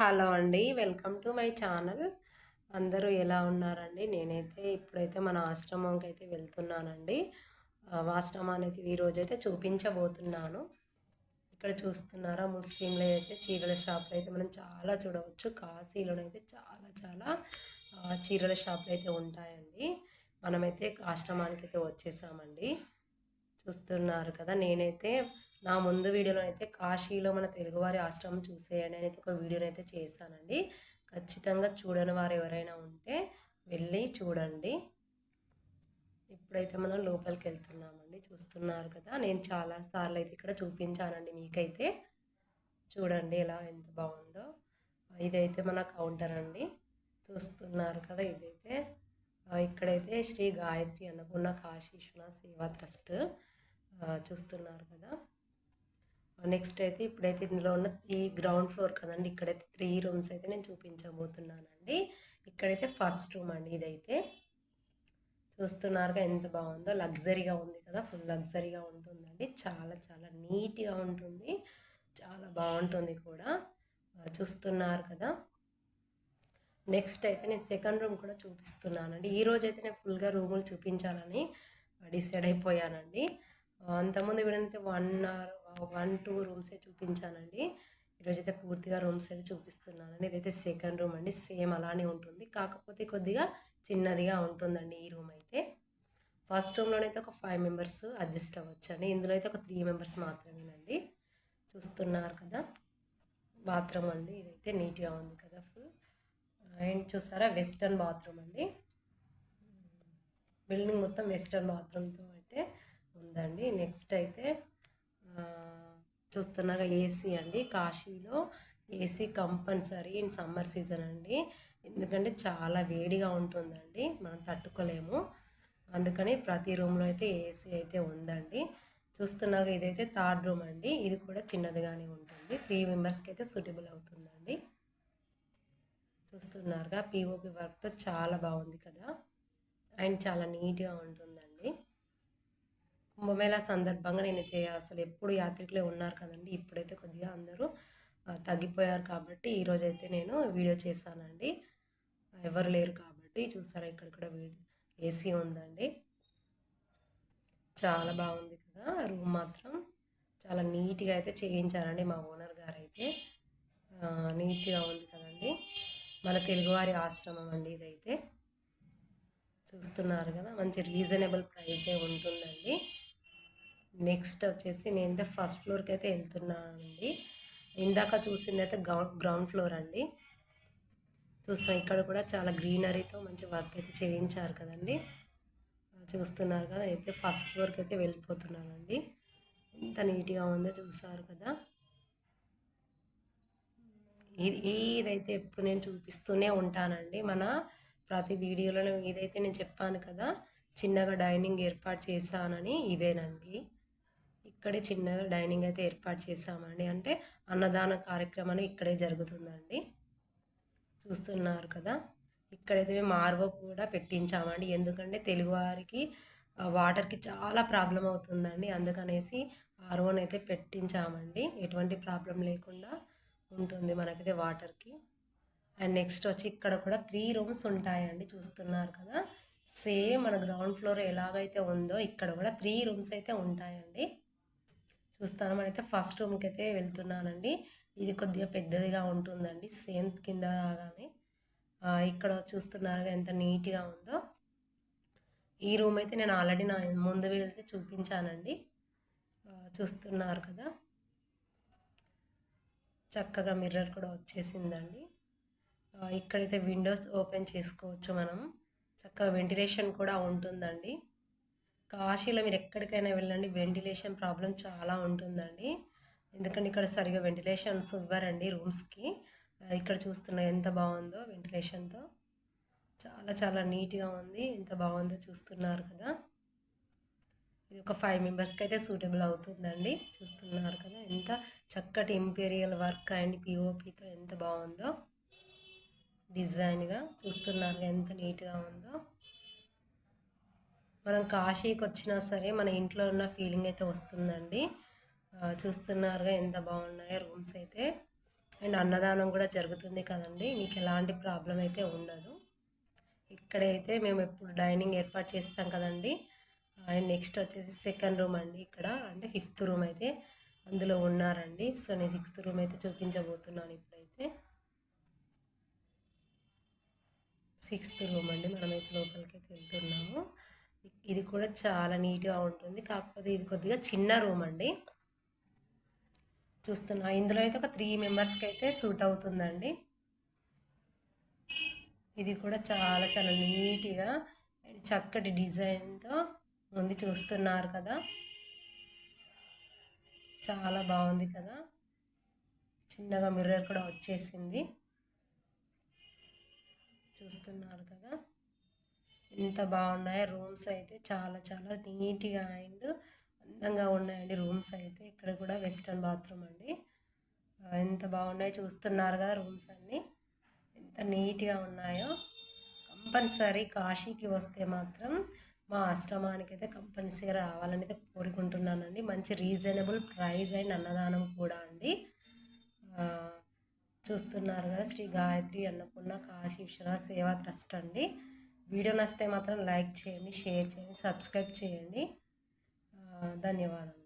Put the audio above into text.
Hello అండి welcome to my channel. అందరూ ఎలా ఉన్నారండి? నేనైతే ఇప్పుడైతే మన ఆశ్రమంకి అయితే వెళ్తున్నానండి. ఆ, ఆశ్రమాన్ని అయితే ఈరోజు అయితే చూపించబోతున్నాను. ఇక్కడ చూస్తున్నారా ముస్లింలు అయితే చీరల షాపులు అయితే మనం చాలా చూడవచ్చు. కాశీలోనైతే చాలా చాలా చీరల షాపులు అయితే ఉంటాయండి. మనమైతే ఆశ్రమానికి అయితే వచ్చేసామండి. చూస్తున్నారు కదా నేనైతే నా ముందు వీడియోలో అయితే కాశీలో మన తెలుగువారి ఆశ్రమం చూసేయండి అని అయితే ఒక వీడియోని అయితే చేశానండి. ఖచ్చితంగా చూడని వారు ఎవరైనా ఉంటే వెళ్ళి చూడండి. ఇప్పుడైతే మనం లోపలికి వెళ్తున్నామండి. చూస్తున్నారు కదా నేను చాలా సార్లు అయితే ఇక్కడ చూపించానండి మీకైతే. చూడండి ఎలా ఎంత బాగుందో. ఇదైతే మన కౌంటర్ అండి. చూస్తున్నారు కదా ఇదైతే. ఇక్కడైతే శ్రీ గాయత్రి అన్నపూర్ణ కాశీ సేవా ట్రస్ట్. చూస్తున్నారు కదా. నెక్స్ట్ అయితే ఇప్పుడైతే ఇందులో ఉన్న ఈ గ్రౌండ్ ఫ్లోర్ కదండి ఇక్కడైతే త్రీ రూమ్స్ అయితే నేను చూపించబోతున్నానండి. ఇక్కడైతే ఫస్ట్ రూమ్ అండి ఇదైతే. చూస్తున్నారుగా ఎంత బాగుందో లగ్జరీగా ఉంది కదా ఫుల్ లగ్జరీగా ఉంటుందండి. చాలా చాలా నీట్గా ఉంటుంది. చాలా బాగుంటుంది కూడా. చూస్తున్నారు కదా. నెక్స్ట్ అయితే నేను సెకండ్ రూమ్ కూడా చూపిస్తున్నానండి. ఈ రోజు అయితే నేను ఫుల్గా రూములు చూపించాలని డిసైడ్ అయిపోయానండి. అంతకుముందు వీడైతే వన్ అవర్ వన్ టూ రూమ్సే చూపించానండి. ఈరోజైతే పూర్తిగా రూమ్స్ అయితే చూపిస్తున్నానండి ఇదైతే సెకండ్ రూమ్ అండి. సేమ్ అలానే ఉంటుంది. కాకపోతే కొద్దిగా చిన్నదిగా ఉంటుందండి ఈ రూమ్ అయితే. ఫస్ట్ రూమ్లోనైతే ఒక ఫైవ్ మెంబర్స్ అడ్జస్ట్ అవ్వచ్చండి. ఇందులో అయితే ఒక త్రీ మెంబర్స్ మాత్రమేనండి. చూస్తున్నారు కదా. బాత్రూమ్ అండి. ఇదైతే నీట్గా ఉంది కదా ఫుల్. అండ్ చూసారా వెస్టర్న్ బాత్రూమ్ అండి. బిల్డింగ్ మొత్తం వెస్టర్న్ బాత్రూమ్తో అయితే ఉందండి. నెక్స్ట్ అయితే చూస్తున్నారా ఏసీ అండి. కాశీలో AC compulsory in summer season అండి. ఎందుకంటే చాలా వేడిగా ఉంటుందండి. మనం తట్టుకోలేము. అందుకని ప్రతి రూమ్లో అయితే ఏసీ అయితే ఉందండి. చూస్తున్నారు ఇదైతే థర్డ్ రూమ్ అండి. ఇది కూడా చిన్నదిగానే ఉంటుంది. త్రీ మెంబర్స్కి అయితే సూటబుల్ అవుతుందండి. చూస్తున్నారుగా పిఓపి వర్క్తో చాలా బాగుంది కదా. అండ్ చాలా నీట్గా ఉంటుంది కుంభమేళా సందర్భంగా నేనైతే అసలు ఎప్పుడు యాత్రికులే ఉన్నారు కదండి. ఇప్పుడైతే కొద్దిగా అందరూ తగ్గిపోయారు కాబట్టి ఈరోజు అయితే నేను వీడియో చేశానండి. ఎవరు లేరు కాబట్టి చూసారా ఇక్కడ కూడా ఏసీ ఉందండి. చాలా బాగుంది కదా రూమ్ మాత్రం. చాలా నీట్గా అయితే చేయించారండి మా ఓనర్ గారు అయితే నీట్గా ఉంది కదండి. మన తెలుగువారి ఆశ్రమం అండి ఇదైతే. చూస్తున్నారు కదా మంచి రీజనబుల్ ప్రైసే ఉంటుందండి. నెక్స్ట్ వచ్చేసి నేనైతే ఫస్ట్ ఫ్లోర్కి అయితే వెళ్తున్నానండి ఇందాక చూసింది అయితే గ్రౌండ్ ఫ్లోర్ అండి. చూస్తాం ఇక్కడ కూడా చాలా గ్రీనరీతో మంచి వర్క్ అయితే చేయించారు కదండి. చూస్తున్నారు కదా అయితే ఫస్ట్ ఫ్లోర్కి అయితే వెళ్ళిపోతున్నానండి. ఎంత నీట్గా ఉందో చూసారు కదా. ఇది ఇదైతే ఎప్పుడు నేను చూపిస్తూనే ఉంటానండి. మన ప్రతి వీడియోలో ఇదైతే నేను చెప్పాను కదా చిన్నగా డైనింగ్ ఏర్పాటు చేశానని ఇదేనండి. ఇక్కడే చిన్నగా డైనింగ్ అయితే ఏర్పాటు చేశామండి. అంటే అన్నదాన కార్యక్రమం ఇక్కడే జరుగుతుందండి. చూస్తున్నారు కదా. ఇక్కడైతే మేము ఆర్వో కూడా పెట్టించామండి. ఎందుకంటే తెలుగువారికి వాటర్కి చాలా ప్రాబ్లం అవుతుందండి. అందుకనేసి ఆర్వోని అయితే పెట్టించామండి. ఎటువంటి ప్రాబ్లం లేకుండా ఉంటుంది మనకైతే వాటర్కి. అండ్ నెక్స్ట్ వచ్చి ఇక్కడ కూడా త్రీ రూమ్స్ ఉంటాయండి. చూస్తున్నారు కదా. సేమ్ మన గ్రౌండ్ ఫ్లోర్ ఎలాగైతే ఉందో ఇక్కడ కూడా త్రీ రూమ్స్ అయితే ఉంటాయండి. చూస్తాను. మనైతే ఫస్ట్ రూమ్కి అయితే వెళ్తున్నానండి. ఇది కొద్దిగా పెద్దదిగా ఉంటుందండి. సేమ్ కింద రాగానే ఇక్కడ చూస్తున్నారు ఎంత నీట్గా ఉందో. ఈ రూమ్ అయితే నేను ఆల్రెడీ నా ముందు వీళ్ళైతే చూపించానండి. చూస్తున్నారు కదా. చక్కగా మిర్రర్ కూడా వచ్చేసిందండి. ఇక్కడైతే విండోస్ ఓపెన్ చేసుకోవచ్చు మనం. చక్కగా వెంటిలేషన్ కూడా ఉంటుందండి. కాశీలో మీరు ఎక్కడికైనా వెళ్ళండి. వెంటిలేషన్ ప్రాబ్లం చాలా ఉంటుందండి. ఎందుకంటే ఇక్కడ సరిగా వెంటిలేషన్స్ ఇవ్వరండి రూమ్స్కి. ఇక్కడ చూస్తున్న ఎంత బాగుందో వెంటిలేషన్తో. చాలా చాలా నీట్గా ఉంది. ఎంత బాగుందో చూస్తున్నారు కదా. ఇది ఒక ఫైవ్ మెంబర్స్కి అయితే సూటబుల్ అవుతుందండి. చూస్తున్నారు కదా ఎంత చక్కటి ఇంపీరియల్ వర్క్ అండ్ పిఓపితో ఎంత బాగుందో. డిజైన్గా చూస్తున్నారు ఎంత నీట్గా ఉందో. మనం కాశీకి వచ్చినా సరే మన ఇంట్లో ఉన్న ఫీలింగ్ అయితే వస్తుందండి. చూస్తున్నారుగా ఎంత బాగున్నాయో రూమ్స్ అయితే. అండ్ అన్నదానం కూడా జరుగుతుంది కదండి. మీకు ఎలాంటి ప్రాబ్లం అయితే ఉండదు. ఇక్కడైతే మేము ఎప్పుడు డైనింగ్ ఏర్పాటు చేస్తాం కదండి. అండ్ నెక్స్ట్ వచ్చేసి సెకండ్ రూమ్ అండి ఇక్కడ. అంటే ఫిఫ్త్ రూమ్ అయితే అందులో ఉన్నారండి. సో నేను సిక్స్త్ రూమ్ అయితే చూపించబోతున్నాను ఇప్పుడైతే. సిక్స్త్ రూమ్ అండి. మనమైతే లోపలికి అయితే వెళ్తున్నాము. ఇది కూడా చాలా నీట్గా ఉంటుంది. కాకపోతే ఇది కొద్దిగా చిన్న రూమ్ అండి. చూస్తున్నా ఇందులో అయితే ఒక త్రీ మెంబర్స్కి అయితే సూట్ అవుతుందండి. ఇది కూడా చాలా చాలా నీట్గా చక్కటి డిజైన్తో ఉంది చూస్తున్నారు కదా. చాలా బాగుంది కదా. చిన్నగా మిర్రర్ కూడా వచ్చేసింది. చూస్తున్నారు కదా. ఎంత బాగున్నాయో రూమ్స్ అయితే చాలా చాలా నీట్గా అండ్ అందంగా ఉన్నాయండి రూమ్స్ అయితే. ఇక్కడ కూడా వెస్ట్రన్ బాత్రూమ్ అండి. ఎంత బాగున్నాయో చూస్తున్నారు కదా రూమ్స్ అన్నీ. ఎంత నీట్గా ఉన్నాయో. కంపల్సరీ కాశీకి వస్తే మాత్రం మా ఆశ్రమానికి అయితే కంపల్సరీ రావాలని అయితే కోరుకుంటున్నానండి. మంచి రీజనబుల్ ప్రైస్ అండ్ అన్నదానం కూడా అండి. చూస్తున్నారు కదా శ్రీ గాయత్రి అన్నపూర్ణ కాశీ విశ్వనాథ్ సేవా ట్రస్ట్ అండి. వీడియో నచ్చితే మాత్రం లైక్ చేయండి షేర్ చేయండి సబ్స్క్రైబ్ చేయండి. ధన్యవాదాలు